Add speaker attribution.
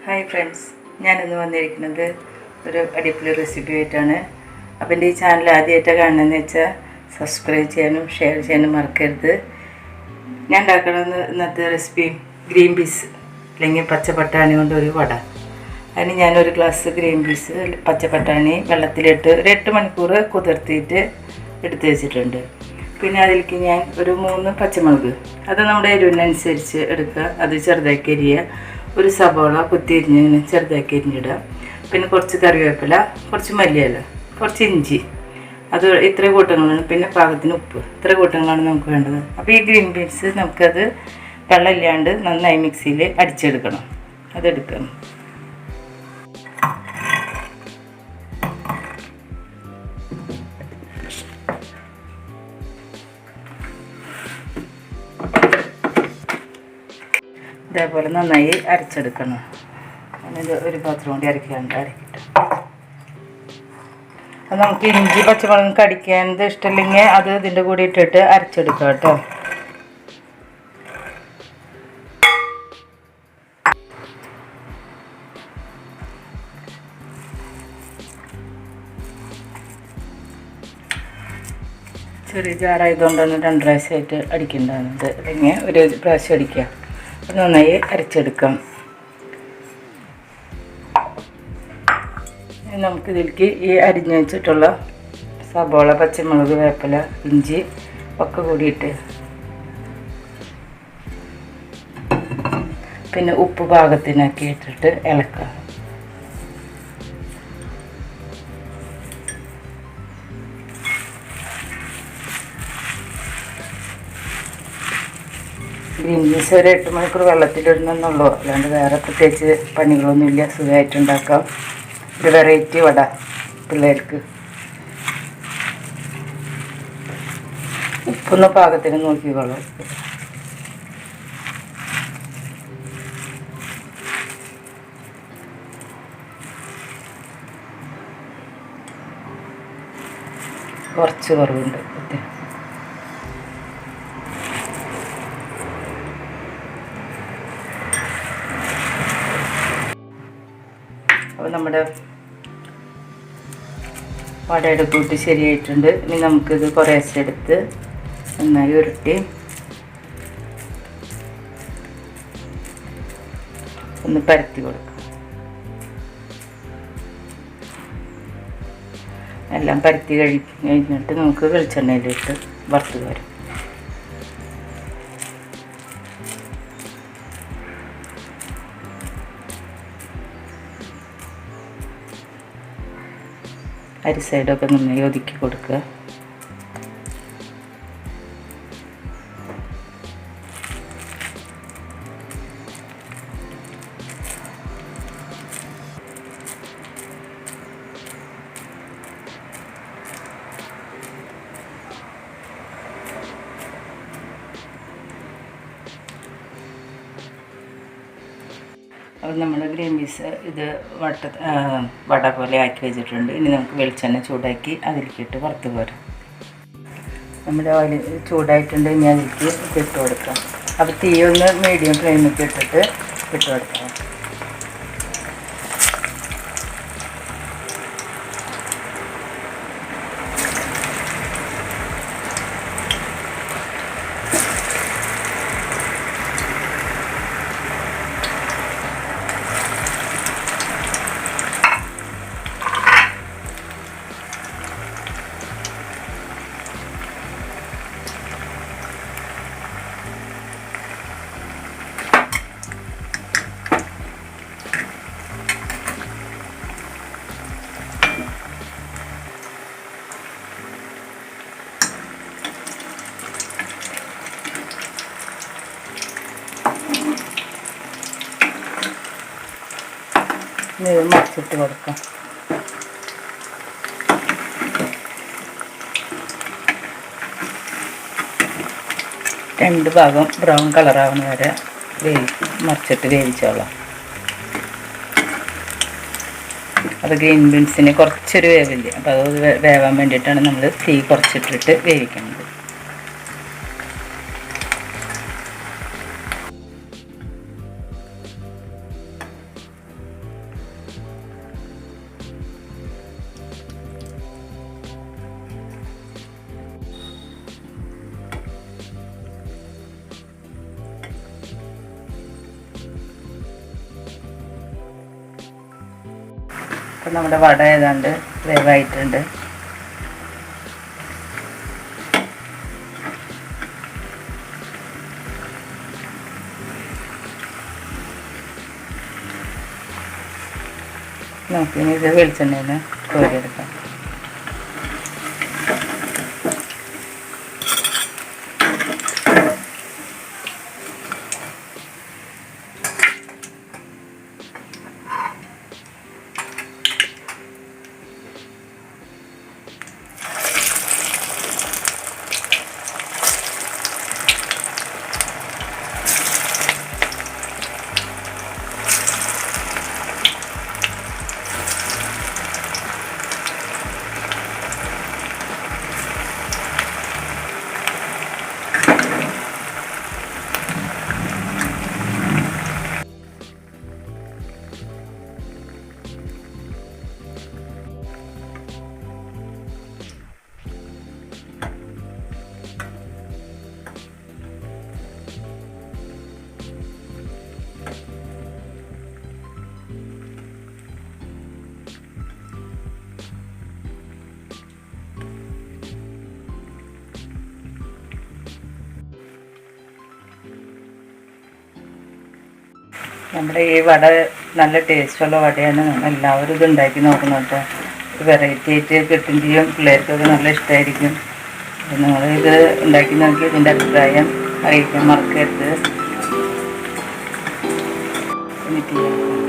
Speaker 1: Hi friends ഞാനിന്ന് വന്നിരിക്കുന്നത് ഒരു അടിപൊളി റെസിപ്പി ആയിട്ടാണ്. അപ്പം എന്റെ ഈ ചാനൽ ആദ്യമായിട്ട് കാണണമെന്ന് വെച്ചാൽ സബ്സ്ക്രൈബ് ചെയ്യാനും ഷെയർ ചെയ്യാനും മറക്കരുത്. ഞാൻ ഉണ്ടാക്കണമെന്ന് ഇന്നത്തെ റെസിപ്പി ഗ്രീൻ പീസ് അല്ലെങ്കിൽ പച്ചപ്പട്ടാണി കൊണ്ട് ഒരു വട. അതിന് ഞാനൊരു ഗ്ലാസ് ഗ്രീൻ പീസ് പച്ചപ്പട്ടാണി വെള്ളത്തിലിട്ട് ഒരു എട്ട് മണിക്കൂർ കുതിർത്തിയിട്ട് എടുത്ത് വെച്ചിട്ടുണ്ട്. പിന്നെ അതിലേക്ക് ഞാൻ ഒരു മൂന്ന് പച്ചമുളക് അത് നമ്മുടെ എരിവിനനുസരിച്ച് എടുക്കുക. അത് ചെറുതാക്കി അരിയുക. ഒരു സബോള കുത്തിരിഞ്ഞ് ചെറുതാക്കി അരിഞ്ഞിടുക. പിന്നെ കുറച്ച് കറിവേപ്പില കുറച്ച് മല്ലിയില കുറച്ച് ഇഞ്ചി. അത് ഇത്ര കൂട്ടങ്ങളാണ്. പിന്നെ പാകത്തിന് ഉപ്പ്. ഇത്ര കൂട്ടങ്ങളാണ് നമുക്ക് വേണ്ടത്. അപ്പോൾ ഈ ഗ്രീൻ ബീൻസ് നമുക്കത് വെള്ളമില്ലാണ്ട് നന്നായി മിക്സിയിൽ അടിച്ചെടുക്കണം. അതെടുക്കണം. ഇതേപോലെ നന്നായി അരച്ചെടുക്കണം. അങ്ങനെ ഒരു പാത്രം കൂടി അരക്കാണ്ട് അരക്കിട്ട്. അപ്പം നമുക്ക് ഇഞ്ചി പച്ചമുളകും കടിക്കാനത് ഇഷ്ടമില്ലെങ്കിൽ അത് ഇതിന്റെ കൂടെ ഇട്ടിട്ട് അരച്ചെടുക്കാം കേട്ടോ. ചെറിയ ജാറായതുകൊണ്ടാണ് രണ്ട് പ്രാവശ്യമായിട്ട് അടിക്കേണ്ടത്. അല്ലെങ്കിൽ ഒരു പ്രാവശ്യം അടിക്കുക നന്നായി അരച്ചെടുക്കാം. നമുക്കിതിലേക്ക് ഈ അരിഞ്ഞു വെച്ചിട്ടുള്ള സബോള പച്ചമുളക് വേപ്പില ഇഞ്ചി ഒക്കെ കൂടിയിട്ട് പിന്നെ ഉപ്പ് പാകത്തിനാക്കി ഇട്ടിട്ട് ഇളക്കാം ഗ്രീൻ പീസ് ഒരു എട്ട് മണിക്കൂർ വെള്ളത്തിലിടണമെന്നുള്ളൂ. അല്ലാണ്ട് വേറെ പ്രത്യേകിച്ച് പണികളൊന്നുമില്ല. സുഖമായിട്ട് ഉണ്ടാക്കാം ഒരു വെറൈറ്റി വട പിള്ളേർക്ക്. ഉപ്പൊന്ന് പാകത്തിന് നോക്കിക്കോളൂ കുറച്ച് കുറവുണ്ട്. നമ്മുടെ വടയുടെ കൂട്ട് ശരിയായിട്ടുണ്ട്. ഇനി നമുക്കിത് കുറേശ്ശെ എടുത്ത് നന്നായി ഉരുട്ടി. ഒന്ന് പരത്തി കൊടുക്കാം. എല്ലാം പരത്തി കഴി കഴിഞ്ഞിട്ട് നമുക്ക് വെളിച്ചെണ്ണയിലിട്ട് വറുത്ത് വരും അരി സൈഡൊക്കെ നന്നായി ഒതുക്കി കൊടുക്കുക. അപ്പോൾ നമ്മൾ ഗ്രീൻ പീസ് ഇത് വട്ട വട പോലെ ആക്കി വെച്ചിട്ടുണ്ട്. ഇനി നമുക്ക് വെളിച്ചെണ്ണ ചൂടാക്കി അതിലേക്കിട്ട് വറുത്ത് പോരാം. നമ്മുടെ ഓയിൽ ചൂടായിട്ടുണ്ട് ഇനി അതിലേക്ക് ഇട്ട് കൊടുക്കാം. അപ്പോൾ തീ ഒന്ന് മീഡിയം ഫ്ലെയിമിൽ ഇട്ടിട്ട് ഇട്ട് കൊടുക്കാം. മറിച്ചിട്ട് കൊടുക്കാം. രണ്ട് ഭാഗം ബ്രൗൺ കളറാവുന്ന വരെ വേവി മറിച്ചിട്ട് വേവിച്ചോളാം. അത് ഗ്രീൻ ബീൻസിന് കുറച്ചൊരു വേവില്ലേ? അപ്പോൾ അത് വേവാൻ വേണ്ടിയിട്ടാണ് നമ്മൾ തീ കുറച്ചിട്ടിട്ട് വേവിക്കുന്നത്. അപ്പം നമ്മുടെ വട ഏതാണ്ട് വേവായിട്ടുണ്ട് നമുക്കിനി ഇത് വെളിച്ചെണ്ണയിൽ കോരിയെടുക്കാം നമ്മുടെ ഈ വട നല്ല ടേസ്റ്റുള്ള വടയാണ് നമ്മൾ എല്ലാവരും ഇത് ഉണ്ടാക്കി നോക്കണം കേട്ടോ. വെറൈറ്റി ആയിട്ട് കിട്ടും ചെയ്യും. പിള്ളേർക്കൊക്കെ നല്ല ഇഷ്ടമായിരിക്കും നിങ്ങൾ ഇത് ഉണ്ടാക്കി നോക്കി ഇതിന്റെ അഭിപ്രായം അറിയിക്കാൻ മറക്കരുത്. ചെയ്യാം